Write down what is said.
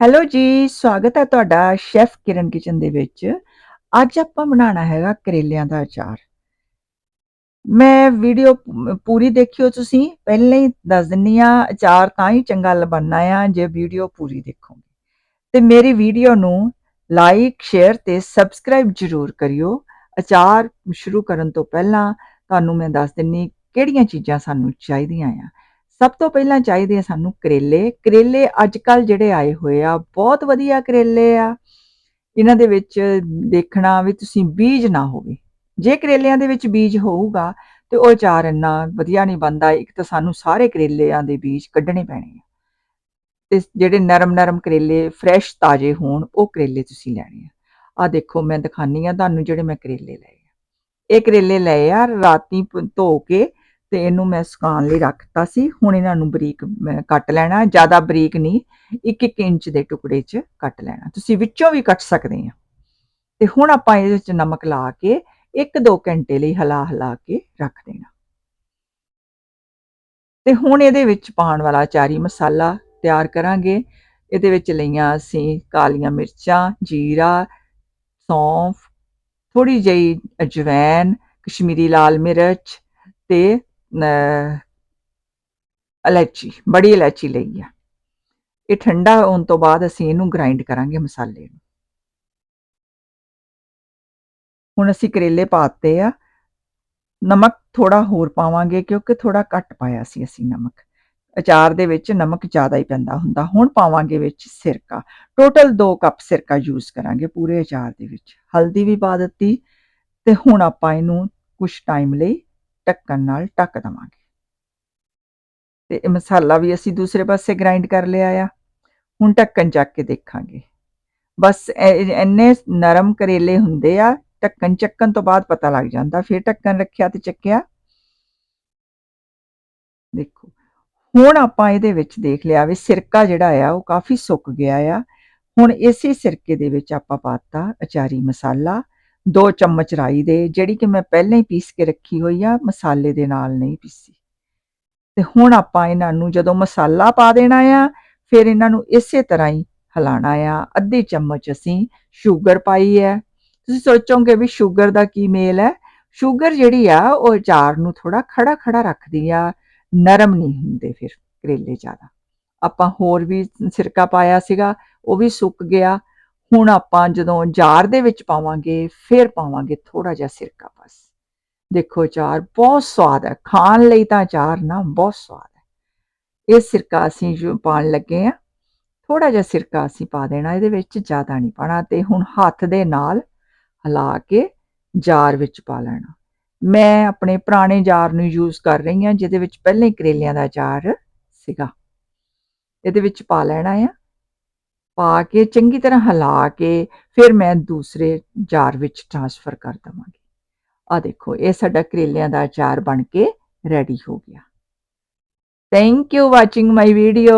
Hello ਜੀ, ਸਵਾਗਤ ਹੈ ਤੁਹਾਡਾ ਸ਼ੈਫ ਕਿਰਨ ਕਿਚਨ ਦੇ ਵਿੱਚ। ਅੱਜ ਆਪਾਂ ਬਣਾਉਣਾ ਹੈਗਾ ਕਰੇਲਿਆਂ ਦਾ ਅਚਾਰ। ਮੈਂ ਵੀਡੀਓ ਪੂਰੀ ਦੇਖਿਓ ਤੁਸੀਂ, ਪਹਿਲਾਂ ਹੀ ਦੱਸ ਦਿੰਨੀ ਆ ਅਚਾਰ ਤਾਂ ਹੀ ਚੰਗਾ ਲ ਬਣਨਾ ਆ ਜੇ ਵੀਡੀਓ ਪੂਰੀ ਦੇਖੋਗੇ। ਤੇ ਮੇਰੀ ਵੀਡੀਓ ਨੂੰ ਲਾਈਕ, ਸ਼ੇਅਰ ਤੇ ਸਬਸਕ੍ਰਾਈਬ ਜ਼ਰੂਰ ਕਰਿਓ। ਅਚਾਰ ਸ਼ੁਰੂ ਕਰਨ ਤੋਂ ਪਹਿਲਾਂ ਤੁਹਾਨੂੰ ਮੈਂ ਦੱਸ ਦਿੰਨੀ ਕਿਹੜੀਆਂ ਚੀਜ਼ਾਂ ਸਾਨੂੰ ਚਾਹੀਦੀਆਂ ਆ। ਸਭ ਤੋਂ ਪਹਿਲਾਂ ਚਾਹੀਦੇ ਆ ਸਾਨੂੰ ਕਰੇਲੇ। ਕਰੇਲੇ ਅੱਜ-ਕੱਲ੍ਹ ਜਿਹੜੇ ਆਏ ਹੋਏ ਆ, ਬਹੁਤ ਵਧੀਆ ਕਰੇਲੇ ਆ। ਇਹਨਾਂ ਦੇ ਵਿੱਚ ਦੇਖਣਾ ਵੀ ਤੁਸੀਂ ਬੀਜ ਨਾ ਹੋਵੇ। ਜੇ ਕਰੇਲਿਆਂ ਦੇ ਵਿੱਚ ਬੀਜ ਹੋਊਗਾ ਤੇ ਉਹ ਅਚਾਰ ਇੰਨਾ ਵਧੀਆ ਨਹੀਂ ਬਣਦਾ। ਇੱਕ ਤਾਂ ਸਾਨੂੰ ਸਾਰੇ ਕਰੇਲਿਆਂ ਦੇ ਬੀਜ ਕੱਢਣੇ ਪੈਣੇ ਆ। ਤੇ ਜਿਹੜੇ ਨਰਮ-ਨਰਮ ਕਰੇਲੇ ਫਰੈਸ਼ ਤਾਜ਼ੇ ਹੋਣ ਉਹ ਕਰੇਲੇ ਤੁਸੀਂ ਲੈਣੇ ਆ। ਆਹ ਦੇਖੋ ਮੈਂ ਦਿਖਾਨੀ ਆ ਤੁਹਾਨੂੰ ਜਿਹੜੇ ਮੈਂ ਕਰੇਲੇ ਲਏ ਆ। ਇਹ ਕਰੇਲੇ ਲਏ ਆ ਰਾਤੀ ਪ ਧੋ ਕੇ ਤੇ ਇਹਨੂੰ ਮੈਂ ਸੁਕਾਉਣ ਲਈ ਰੱਖਤਾ ਸੀ। ਹੁਣ ਇਹਨਾਂ ਨੂੰ ਬਰੀਕ ਮੈਂ ਕੱਟ ਲੈਣਾ, ਜ਼ਿਆਦਾ ਬਰੀਕ ਨਹੀਂ, 1-1 ਇੰਚ ਦੇ ਟੁਕੜੇ 'ਚ ਕੱਟ ਲੈਣਾ। ਤੁਸੀਂ ਵਿੱਚੋਂ ਵੀ ਕੱਟ ਸਕਦੇ ਆ। ਤੇ ਹੁਣ ਆਪਾਂ ਇਹਦੇ ਵਿੱਚ ਨਮਕ ਲਾ ਕੇ 1-2 ਘੰਟੇ ਲਈ ਹਲਾ ਹਿਲਾ ਕੇ ਰੱਖ ਦੇਣਾ। ਤੇ ਹੁਣ ਇਹਦੇ ਵਿੱਚ ਪਾਉਣ ਵਾਲਾ ਚਾਰੀ ਮਸਾਲਾ ਤਿਆਰ ਕਰਾਂਗੇ। ਇਹਦੇ ਵਿੱਚ ਲਈਆਂ ਅਸੀਂ ਕਾਲੀਆਂ ਮਿਰਚਾਂ, ਜੀਰਾ, ਸੌਂਫ, ਥੋੜ੍ਹੀ ਜਿਹੀ ਅਜਵੈਨ, ਕਸ਼ਮੀਰੀ ਲਾਲ ਮਿਰਚ ਤੇ ਇਲਾਇਚੀ, ਬੜੀ ਇਲਾਇਚੀ ਲਈ ਆ। ਇਹ ਠੰਡਾ ਹੋਣ ਤੋਂ ਬਾਅਦ ਅਸੀਂ ਇਹਨੂੰ ਗ੍ਰਾਈਂਡ ਕਰਾਂਗੇ ਮਸਾਲੇ ਨੂੰ। ਹੁਣ ਅਸੀਂ ਕਰੇਲੇ ਪਾਤੇ ਆ। ਨਮਕ ਥੋੜਾ ਹੋਰ ਪਾਵਾਂਗੇ ਕਿਉਂਕਿ ਥੋੜਾ ਘੱਟ ਪਾਇਆ ਸੀ ਅਸੀਂ ਨਮਕ। ਅਚਾਰ ਦੇ ਵਿੱਚ ਨਮਕ ਜ਼ਿਆਦਾ ਹੀ ਪੈਂਦਾ ਹੁੰਦਾ। ਹੁਣ ਪਾਵਾਂਗੇ ਵਿੱਚ ਸਿਰਕਾ। ਟੋਟਲ 2 ਕੱਪ ਸਿਰਕਾ ਯੂਜ਼ ਕਰਾਂਗੇ ਪੂਰੇ ਅਚਾਰ ਦੇ ਵਿੱਚ। ਹਲਦੀ ਵੀ ਪਾ ਦਿੱਤੀ ਤੇ ਹੁਣ ਆਪਾਂ ਇਹਨੂੰ ਕੁਛ ਟਾਈਮ ਲਈ ਢੱਕਣ ਨਾਲ ਢੱਕ ਦੇਵਾਂਗੇ। ਤੇ ਇਹ ਮਸਾਲਾ ਵੀ ਅਸੀਂ ਦੂਸਰੇ ਪਾਸੇ ਗ੍ਰਾਈਂਡ ਕਰ ਲਿਆ ਆ। ਹੁਣ ਢੱਕਣ ਚੱਕ ਕੇ ਦੇਖਾਂਗੇ। ਬਸ ਇੰਨੇ ਨਰਮ ਕਰੇਲੇ ਹੁੰਦੇ ਆ, ਢੱਕਣ ਚੱਕਣ ਤੋਂ ਬਾਅਦ ਪਤਾ ਲੱਗ ਜਾਂਦਾ। ਫਿਰ ਢੱਕਣ ਰੱਖਿਆ ਤੇ ਚੱਕਿਆ। ਦੇਖੋ, ਹੁਣ ਆਪਾਂ ਇਹਦੇ ਵਿੱਚ ਦੇਖ ਲਿਆ ਵੀ ਸਿਰਕਾ ਜਿਹੜਾ ਆ ਉਹ ਕਾਫੀ ਸੁੱਕ ਗਿਆ ਆ। ਹੁਣ ਇਸੇ ਸਿਰਕੇ ਦੇ ਵਿੱਚ ਆਪਾਂ ਪਾਤਾ ਅਚਾਰੀ ਮਸਾਲਾ, ਦੋ ਚਮਚ ਰਾਈ ਦੇ ਜਿਹੜੀ ਕਿ ਮੈਂ ਪਹਿਲਾਂ ਹੀ ਪੀਸ ਕੇ ਰੱਖੀ ਹੋਈ ਆ, ਮਸਾਲੇ ਦੇ ਨਾਲ ਨਹੀਂ ਪੀਸੀ। ਤੇ ਹੁਣ ਆਪਾਂ ਇਹਨਾਂ ਨੂੰ ਜਦੋਂ ਮਸਾਲਾ ਪਾ ਦੇਣਾ ਆ, ਫਿਰ ਇਹਨਾਂ ਨੂੰ ਇਸੇ ਤਰ੍ਹਾਂ ਹੀ ਹਿਲਾਣਾ ਆ। ਅੱਧੇ ਚਮਚ ਅਸੀਂ ਸ਼ੂਗਰ ਪਾਈ ਹੈ। ਤੁਸੀਂ ਸੋਚੋਗੇ ਵੀ ਸ਼ੂਗਰ ਦਾ ਕੀ ਮੇਲ ਹੈ? ਸ਼ੂਗਰ ਜਿਹੜੀ ਆ ਉਹ ਅਚਾਰ ਨੂੰ ਥੋੜਾ ਖੜਾ-ਖੜਾ ਰੱਖਦੀ ਆ, ਨਰਮ ਨਹੀਂ ਹੁੰਦੇ ਫਿਰ ਕਰੇਲੇ ਜ਼ਿਆਦਾ। ਆਪਾਂ ਹੋਰ ਵੀ ਸਿਰਕਾ ਪਾਇਆ ਸੀਗਾ, ਉਹ ਵੀ ਸੁੱਕ ਗਿਆ। ਹੁਣ ਆਪਾਂ ਜਦੋਂ ਜਾਰ ਦੇ ਵਿੱਚ ਪਾਵਾਂਗੇ, ਫਿਰ ਪਾਵਾਂਗੇ ਥੋੜਾ ਜਿਹਾ ਸਿਰਕਾ ਬਸ। ਦੇਖੋ ਚਾਰ ਬਹੁਤ ਸਵਾਦ ਹੈ। ਖਾਣ ਲਈ ਤਾਂ ਅਚਾਰ ਨਾ ਬਹੁਤ ਸਵਾਦ ਹੈ। ਇਹ ਸਿਰਕਾ ਅਸੀਂ ਜੋ ਪਾਉਣ ਲੱਗੇ ਆ, ਥੋੜਾ ਜਿਹਾ ਸਿਰਕਾ ਅਸੀਂ ਪਾ ਦੇਣਾ ਇਹਦੇ ਵਿੱਚ, ਜ਼ਿਆਦਾ ਨਹੀਂ ਪਾਉਣਾ ਤੇ ਹੁਣ ਹੱਥ ਦੇ ਨਾਲ ਹਿਲਾ ਕੇ ਜਾਰ ਵਿੱਚ ਪਾ ਲੈਣਾ। ਮੈਂ ਆਪਣੇ ਪੁਰਾਣੇ ਜਾਰ ਨੂੰ ਯੂਜ਼ ਕਰ ਰਹੀ ਹਾਂ ਜਿਹਦੇ ਵਿੱਚ ਪਹਿਲਾਂ ਹੀ ਕਰੇਲਿਆਂ ਦਾ ਅਚਾਰ ਸੀਗਾ। ਇਹਦੇ ਵਿੱਚ ਪਾ ਲੈਣਾ ਆ। ਪਾ ਕੇ, ਚੰਗੀ ਤਰ੍ਹਾਂ ਹਿਲਾ ਕੇ, ਫਿਰ ਮੈਂ ਦੂਸਰੇ ਜਾਰ ਵਿੱਚ ਟ੍ਰਾਂਸਫਰ ਕਰ ਦੇਵਾਂਗੀ। ਆ ਦੇਖੋ, ਇਹ ਸਾਡਾ ਕਰੇਲਿਆਂ ਦਾ ਅਚਾਰ ਬਣ ਕੇ ਰੈਡੀ ਹੋ ਗਿਆ। Thank you watching my video.